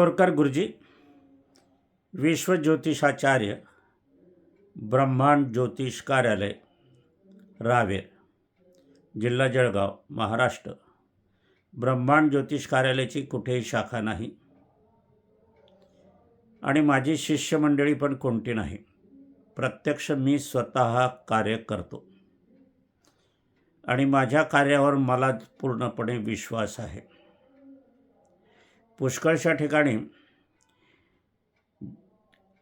बोरकर गुरुजी विश्वज्योतिषाचार्य ब्रह्मांड ज्योतिष कार्यालय रावेर जिल्हा जळगाव महाराष्ट्र. ब्रह्मांड ज्योतिष कार्यालयाची कुठेही शाखा नाही. आणि माझी शिष्यमंडळी पण कोणती नाही. प्रत्यक्ष मी स्वतः कार्य करतो. आणि माझ्या कार्यावर मला पूर्णपणे विश्वास आहे. पुष्कळशा ठिकाणी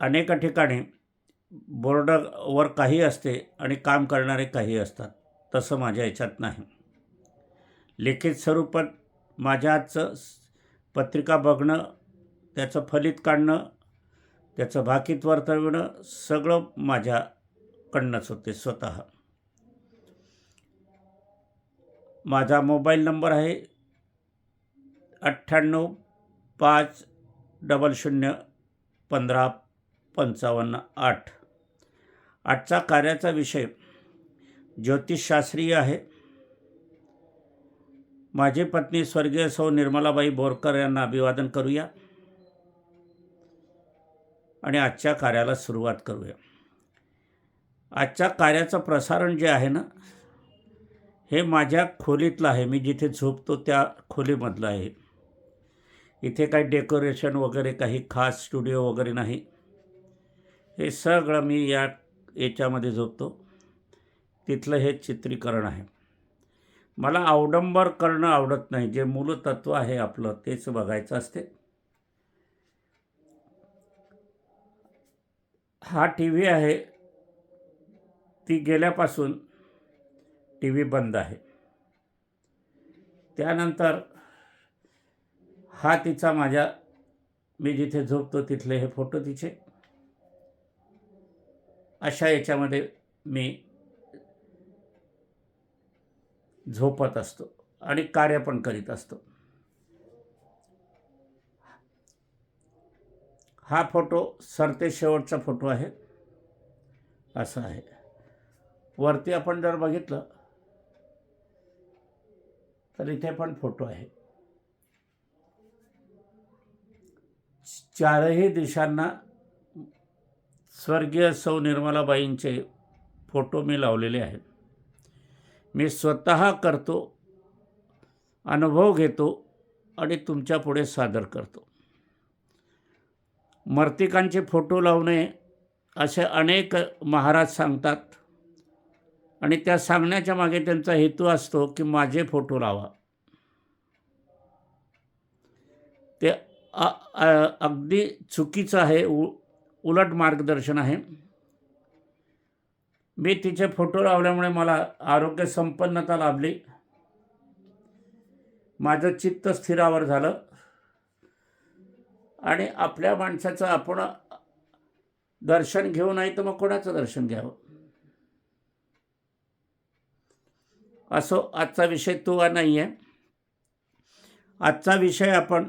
अनेक ठिकाणी बोर्डावर काही असते आणि काम करणारे काही असतात. तसं माझ्या याच्यात नाही. लिखित स्वरूपात माझ्या पत्रिका बघणं त्याचं फलित काढणं त्याचं भाकीत वर्तवणं सगळं माझ्याकडनंच होते स्वतः. माझा मोबाईल नंबर आहे अठ्ठ्याण्णव पाच डबल शून्य पंधरा पंचावन्न आठ. आजचा कार्याचा विषय ज्योतिषशास्त्रीय आहे. माझी पत्नी स्वर्गीय सौ निर्मलाबाई बोरकर यांना अभिवादन करूया आणि आजच्या कार्याला सुरुवात करूया. आजच्या कार्याचं प्रसारण जे आहे ना हे माझ्या खोलीतलं आहे. मी जिथे झोपतो त्या खोलीमधलं आहे. इथे काही डेकोरेशन वगैरे काही खास स्टुडिओ वगैरे नाही. हे सगळं मी या याच्यामध्ये झोपतो तिथलं हे चित्रीकरण आहे. मला अवडंबर करणं आवडत नाही. जे मूलतत्व आहे आपलं तेच बघायचं असते. हा टी व्ही आहे. ती गेल्यापासून टी व्ही बंद आहे. त्यानंतर हा तिचा माझ्या मी जिथे झोपतो तिथले हे फोटो तिचे. अशा याच्यामध्ये मी झोपत असतो आणि कार्य पण करीत असतो. हा फोटो सरते शेवटचा फोटो आहे. असा आहे. वरती आपण जर बघितलं तर इथे पण फोटो आहे. चारही दिशांना स्वर्गीय सौ निर्मलाबाईंचे फोटो मी लावलेले आहेत. मी स्वतः करतो अनुभव घेतो आणि तुमच्यापुढे सादर करतो. मर्तिकांचे फोटो लावणे असे अनेक महाराज सांगतात आणि त्या सांगण्याच्या मागे त्यांचा हेतू असतो की माझे फोटो लावा. ते अगदी चुकीचं आहे उ उलट मार्गदर्शन आहे. मी तिचे फोटो लावल्यामुळे मला आरोग्य संपन्नता लाभली. माझं चित्त स्थिरावर झालं. आणि आपल्या माणसाचं आपण दर्शन घेऊ नाही तर मग कोणाचं दर्शन घ्यावं? असो आजचा विषय तो नाही आहे आजचा विषय आपण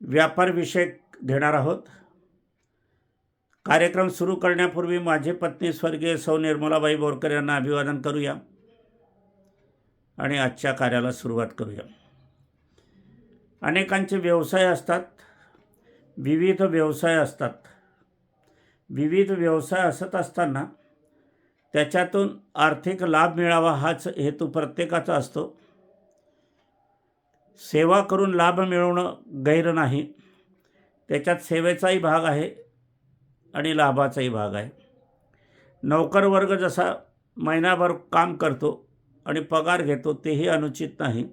व्यापारविषयक घेणार आहोत. कार्यक्रम सुरू करण्यापूर्वी माझी पत्नी स्वर्गीय सौ निर्मलाबाई बोरकर यांना अभिवादन करूया आणि आजच्या कार्याला सुरुवात करूया. अनेकांचे व्यवसाय असतात विविध व्यवसाय असतात. विविध व्यवसाय असत असताना त्याच्यातून आर्थिक लाभ मिळावा हाच हेतू प्रत्येकाचा असतो. सेवा करून लाभ मिळवणं गैर नाही. त्याच्यात सेवेचाही भाग आहे आणि लाभाचाही भाग आहे. नोकरवर्ग जसा महिनाभर काम करतो आणि पगार घेतो तेही अनुचित नाही.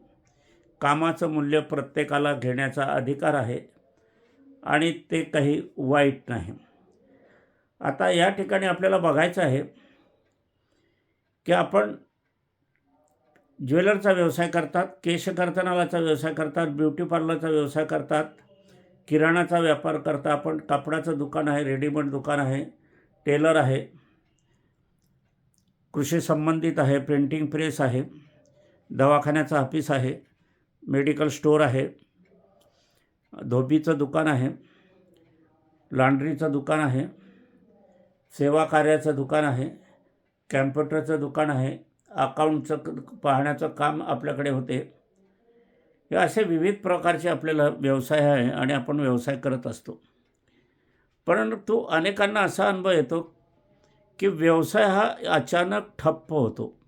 कामाचं मूल्य प्रत्येकाला घेण्याचा अधिकार आहे आणि ते काही वाईट नाही. आता या ठिकाणी आपल्याला बघायचं आहे की आपण ज्वेलरचा व्यवसाय करतात केशकर्तनालाचा व्यवसाय करतात ब्युटी पार्लरचा व्यवसाय करतात किराणाचा व्यापार करता आपण कापडाचं दुकान आहे रेडीमेड दुकान आहे टेलर आहे कृषी संबंधित आहे प्रिंटिंग प्रेस आहे दवाखान्याचं ऑफिस आहे मेडिकल स्टोअर आहे धोबीचं दुकान आहे लॉन्ड्रीचं दुकान आहे सेवा कार्याचं दुकान आहे कॅम्प्युटरचं दुकान आहे अकाउंटचं पाहण्याचं काम आपल्याकडे होते. हे असे विविध प्रकारचे आपल्याला व्यवसाय आहे आणि आपण व्यवसाय करत असतो. परंतु अनेकांना असा अनुभव येतो की व्यवसाय हा अचानक ठप्प होतो.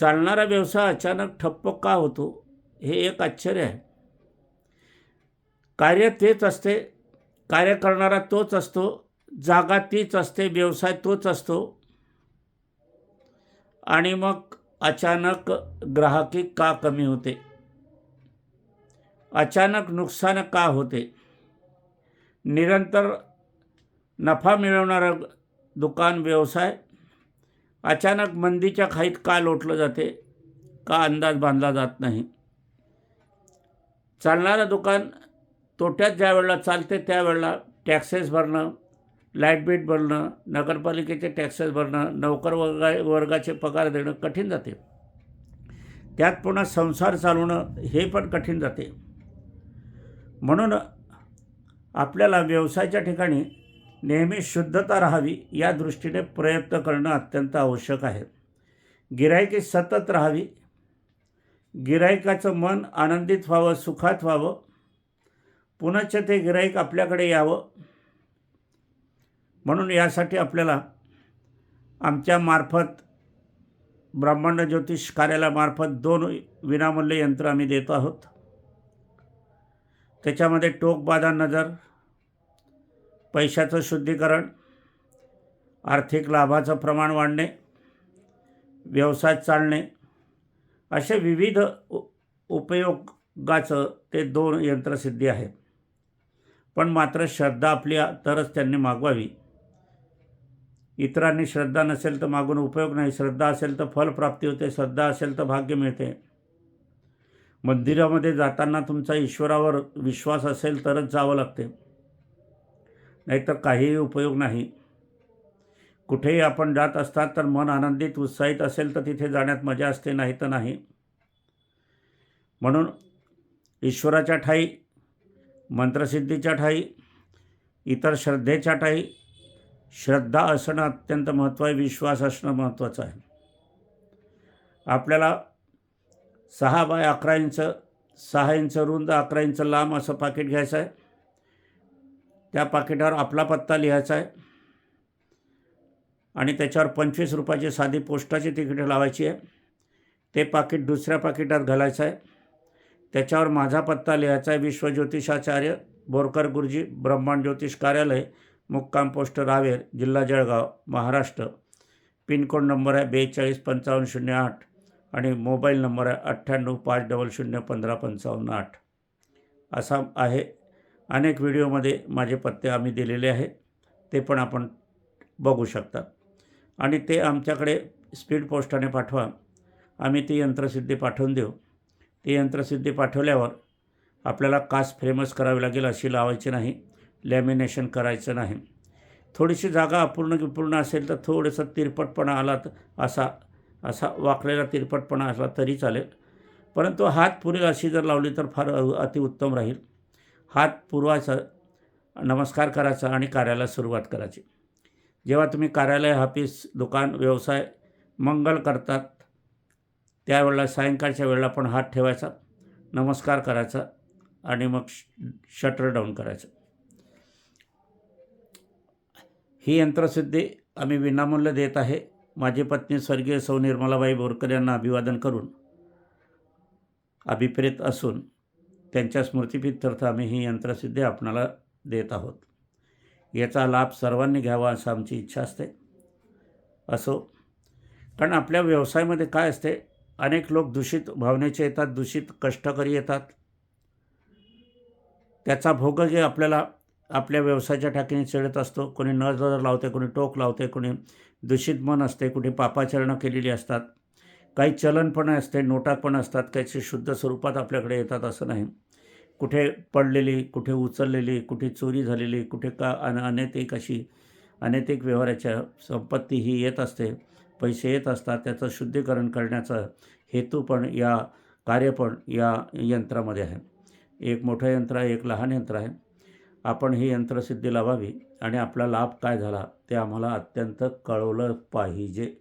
चालणारा व्यवसाय अचानक ठप्प का होतो हे एक आश्चर्य आहे. कार्य तेच असते कार्य करणारा तोच असतो जागा तीच असते व्यवसाय तोच असतो आणि मग अचानक ग्राहकी का कमी होते? अचानक नुकसान का होते? निरंतर नफा मिळवणारं दुकान व्यवसाय? अचानक मंदीच्या खाईत का लोटलं जाते? का अंदाज बांधला जात नाही? चालणारं दुकान तोट्यात ज्या वेळेला चालते त्यावेळेला टॅक्सेस भरणं लाइट बीट भरणं नगरपालिकेचे टॅक्सेस भरणं नोकर वर्गा वर्गाचे पगार देणं कठीण जाते. त्यात पुन्हा संसार चालवणं हे पण कठीण जाते. म्हणून आपल्याला व्यवसायाच्या ठिकाणी नेहमी शुद्धता राहावी या दृष्टीने प्रयत्न करणं अत्यंत आवश्यक आहे. गिरायकी सतत राहावी. गिरायकाचं मन आनंदित व्हावं सुखात व्हावं. पुनश्च ते गिराईक आपल्याकडे यावं. म्हणून यासाठी आपल्याला आमच्या मार्फत ब्रह्मांड ज्योतिष कार्यालयामार्फत दोन विनामूल्य यंत्र आम्ही देत आहोत. त्याच्यामध्ये टोक बाधा नजर पैशाचं शुद्धीकरण आर्थिक लाभाचं प्रमाण वाढणे व्यवसाय चालणे असे विविध उ उपयोगाचं ते दोन यंत्रसिद्धी आहे पण मात्र श्रद्धा आपली तरच त्यांनी मागवावी. इतरांनी श्रद्धा नसेल तर मागून उपयोग नाही. श्रद्धा असेल तर फलप्राप्ती होते. श्रद्धा असेल तर भाग्य मिळते. मंदिरामध्ये जाताना तुमचा ईश्वरावर विश्वास असेल तरच जावं लागते. नाहीतर काहीही उपयोग नाही. कुठेही आपण जात असतात तर मन आनंदित उत्साहित असेल तर तिथे जाण्यात मजा असते नाही तर नाही. म्हणून ईश्वराच्या ठाई मंत्रसिद्धीच्या ठाई इतर श्रद्धेच्या ठाई श्रद्धा असणं अत्यंत महत्त्व आहे विश्वास असणं महत्त्वाचं आहे. आपल्याला सहा बाय अकरा इंच सहा इंच रुंद अकरा इंच लांब असं पाकिट घ्यायचं आहे. त्या पाकिटावर आपला पत्ता लिहायचा आहे. आणि त्याच्यावर पंचवीस रुपयाची साधी पोस्टाची तिकीटं लावायची आहे. ते पाकिट दुसऱ्या पाकिटात घालायचं आहे. त्याच्यावर माझा पत्ता लिहायचा आहे. विश्वज्योतिषाचार्य बोरकर गुरुजी ब्रह्मांड ज्योतिष कार्यालय मुक्काम पोस्ट रावेर जिल्हा जळगाव महाराष्ट्र. पिनकोड नंबर आहे बेचाळीस पंचावन्न शून्य आठ आणि मोबाईल नंबर आहे अठ्ठ्याण्णव पाच डबल शून्य पंधरा पंचावन्न आठ. असा आहे अनेक व्हिडिओमध्ये माझे पत्ते आम्ही दिलेले आहे. ते पण आपण बघू शकतात आणि ते आमच्याकडे स्पीड पोस्टाने पाठवा. आम्ही ती यंत्रसिद्धी पाठवून देऊ. ती यंत्रसिद्धी पाठवल्यावर आपल्याला कास फेमस करावी लागेल अशी लावायची नाही. लॅमिनेशन करायचं नाही. थोडीशी जागा अपूर्ण विपूर्ण असेल तर थोडंसं तिरपटपणा आला तर असा असा वाकलेला तिरपटपणा असला तरी चालेल. परंतु हात पुरेल अशी जर लावली तर फार अतिउत्तम राहील. हात पुरवायचा नमस्कार करायचा आणि कार्याला सुरुवात करायची. जेव्हा तुम्ही कार्यालय ऑफिस दुकान व्यवसाय मंगल करतात त्यावेळेला सायंकाळच्या वेळेला पण हात ठेवायचा नमस्कार करायचा आणि मग शटर डाऊन करायचं. ही यंत्रसिद्धी आम्ही विनामूल्य देत आहे. माझी पत्नी स्वर्गीय सौ निर्मलाबाई बोरकर यांना अभिवादन करून अभिप्रेत असून त्यांच्या स्मृतिपित्यर्थ आम्ही ही यंत्रसिद्धी आपणाला देत आहोत. याचा लाभ सर्वांनी घ्यावा असं आमची इच्छा असते. असो कारण आपल्या व्यवसायामध्ये काय असते? अनेक लोक दूषित भावनेचे येतात दूषित कष्टकरी येतात. त्याचा भोगही आपल्याला आपल्या व्यवसायाच्या ठाकीने चढत असतो. कोणी नजर लावते कोणी टोक लावते कोणी दूषित मन असते कुठे पापाचरणं केलेली असतात. काही चलन पण असते नोटा पण असतात काही शुद्ध स्वरूपात आपल्याकडे येतात असं नाही. कुठे पडलेली कुठे उचललेली कुठे चोरी झालेली कुठे का अन अनैतिक अशी अनैतिक व्यवहाराच्या संपत्ती ही येत असते. पैसे येत असतात त्याचं शुद्धीकरण करण्याचा हेतू पण या कार्य पण या यंत्रामध्ये आहे. एक मोठं यंत्र आहे एक लहान यंत्र आहे. आपण ही यंत्रसिद्धी लावावी आणि आपला लाभ काय झाला ते आम्हाला अत्यंत कळवलं पाहिजे.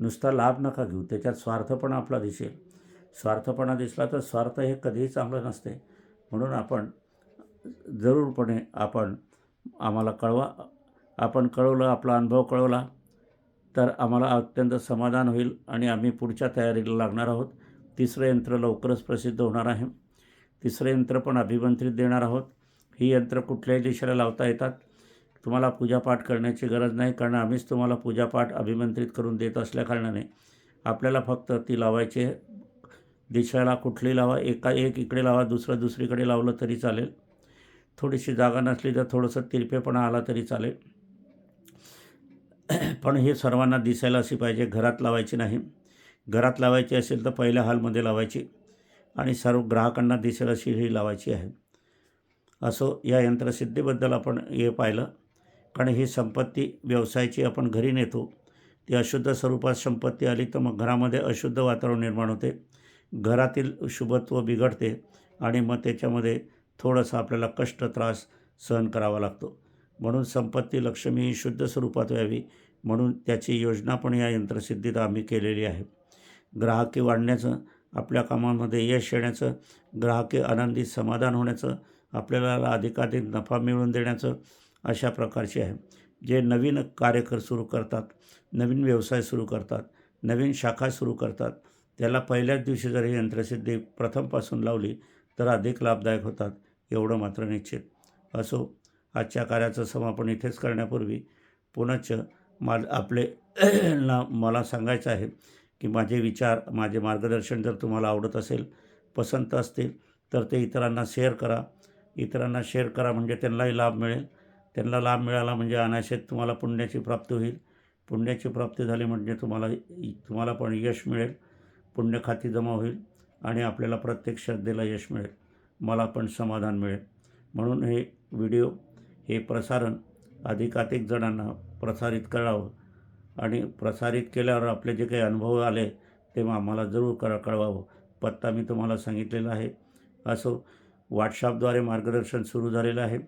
नुसता लाभ नका घेऊ त्याच्यात स्वार्थपणा आपला दिसेल. स्वार्थपणा दिसला तर स्वार्थ हे कधीही चांगलं नसते. म्हणून आपण जरूरपणे आपण आम्हाला कळवा. आपण कळवलं आपला अनुभव कळवला तर आम्हाला अत्यंत समाधान होईल आणि आम्ही पुढच्या तयारीला लागणार आहोत. तिसरं यंत्र लवकरच प्रसिद्ध होणार आहे. तिसरं यंत्र पण अभिमंत्रित देणार आहोत. ही यंत्र कुठल्याही दिशेला लावता येतात. तुम्हाला पूजापाठ करण्याची गरज नाही कारण आम्हीच तुम्हाला पूजापाठ अभिमंत्रित करून देत असल्याकारणाने आपल्याला फक्त ती लावायची आहे दिशेला कुठली लावा एका एक इकडे लावा दुसरं दुसरीकडे लावलं तरी चालेल. थोडीशी जागा नसली तर थोडंसं तिरपेपणा आला तरी चालेल. पण हे सर्वांना दिसायला अशी पाहिजे घरात लावायची नाही. घरात लावायची असेल तर पहिल्या हॉलमध्ये लावायची आणि सर्व ग्राहकांना दिसेल अशी ही लावायची आहे. असो या यंत्रसिद्धीबद्दल आपण हे पाहिलं. कारण ही संपत्ती व्यवसायाची आपण घरी नेतो ती अशुद्ध स्वरूपात संपत्ती आली तर मग घरामध्ये अशुद्ध वातावरण निर्माण होते. घरातील शुभत्व बिघडते आणि मग त्याच्यामध्ये थोडंसं आपल्याला कष्ट त्रास सहन करावा लागतो. म्हणून संपत्ती लक्ष्मी ही शुद्ध स्वरूपात व्हावी म्हणून त्याची योजना पण या यंत्रसिद्धीत आम्ही केलेली आहे. ग्राहकी वाढण्याचं आपल्या कामामध्ये यश येण्याचं ग्राहकी आनंदी समाधान होण्याचं आपल्याला अधिकाधिक नफा मिळवून देण्याचं अशा प्रकारचे आहे. जे नवीन कार्यकर सुरू करतात नवीन व्यवसाय सुरू करतात नवीन शाखा सुरू करतात त्याला पहिल्याच दिवशी जर ही यंत्रसिद्धी प्रथमपासून लावली तर अधिक लाभदायक होतात एवढं मात्र निश्चित. असो आजच्या कार्याचं समापन इथेच करण्यापूर्वी पुनश्च मा आपले ना मला सांगायचं आहे की माझे विचार माझे मार्गदर्शन जर तुम्हाला आवडत असेल पसंत असतील तर ते इतरांना शेअर करा. इतरांना शेअर करा म्हणजे त्यांनाही लाभ मिळेल. त्यांना लाभ मिळाला म्हणजे अनाशेत तुम्हाला पुण्याची प्राप्ती होईल. पुण्याची प्राप्ती झाली म्हणजे तुम्हाला तुम्हाला पण यश मिळेल. पुण्यखाती जमा होईल आणि आपल्याला प्रत्येक श्रद्धेला यश मिळेल. मला पण समाधान मिळेल. म्हणून हे व्हिडिओ हे प्रसारण अधिकाधिक जणांना प्रसारित करावं. आणि प्रसारित केल्यावर आपले जे काही अनुभव आले तेव्हा आम्हाला जरूर करा कळवावं. पत्ता मी तुम्हाला सांगितलेला आहे. असो व्हॉट्सअपद्वारे मार्गदर्शन सुरू झालेलं आहे.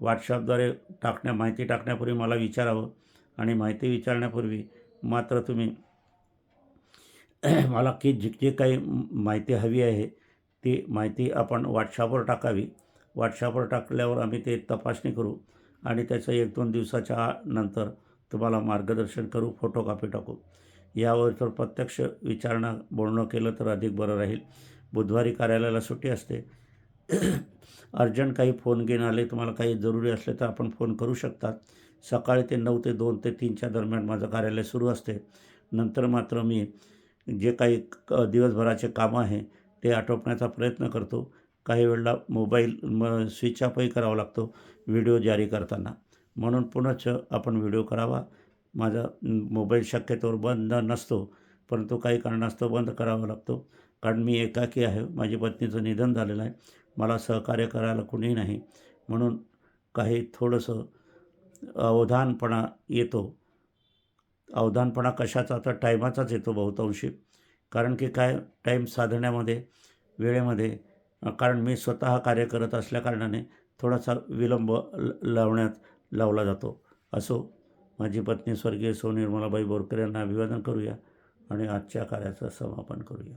व्हॉट्सअपद्वारे टाकण्या माहिती टाकण्यापूर्वी मला विचारावं आणि माहिती विचारण्यापूर्वी मात्र तुम्ही मला की जी जे काही माहिती हवी आहे ती माहिती आपण व्हॉट्सअपवर टाकावी. व्हॉट्सअपवर टाकल्यावर आम्ही ते तपासणी करू आणि त्याचं एक दोन दिवसाच्या नंतर तुम्हाला मार्गदर्शन करू फोटोकॉपी टाकू. यावर तर प्रत्यक्ष विचारणा बोलणं केलं तर अधिक बरं राहील. बुधवारी कार्यालयाला सुट्टी असते. अर्जंट काही फोन घेऊन आले तुम्हाला काही जरुरी असले तर आपण फोन करू शकतात सकाळी ते नऊ ते दोन ते तीनच्या दरम्यान माझं कार्यालय सुरू असते. नंतर मात्र मी जे काही क दिवसभराचे कामं आहे ते आटोपण्याचा प्रयत्न करतो. काही वेळेला मोबाईल म स्विच ऑफही करावा लागतो व्हिडिओ जारी करताना. म्हणून पुनश्च आपण व्हिडिओ करावा. माझा मोबाईल शक्यतोवर बंद नसतो परंतु काही कारणास्तव बंद करावा लागतो. कारण मी एकाकी आहे माझी पत्नीचं निधन झालेलं आहे. मला सहकार्य करायला कुणीही नाही. म्हणून काही थोडंसं अवधानपणा येतो. अवधानपणा कशाचा? तर टायमाचाच येतो बहुतांशी. कारण की काय? टाईम साधण्यामध्ये वेळेमध्ये कारण मी स्वतः कार्य करत असल्याकारणाने थोडासा विलंब ल लावण्यात लावला जातो. असो माझी पत्नी स्वर्गीय सौ निर्मलाबाई बोरकर यांना अभिवादन करूया आणि आजच्या कार्याचं समापन करूया.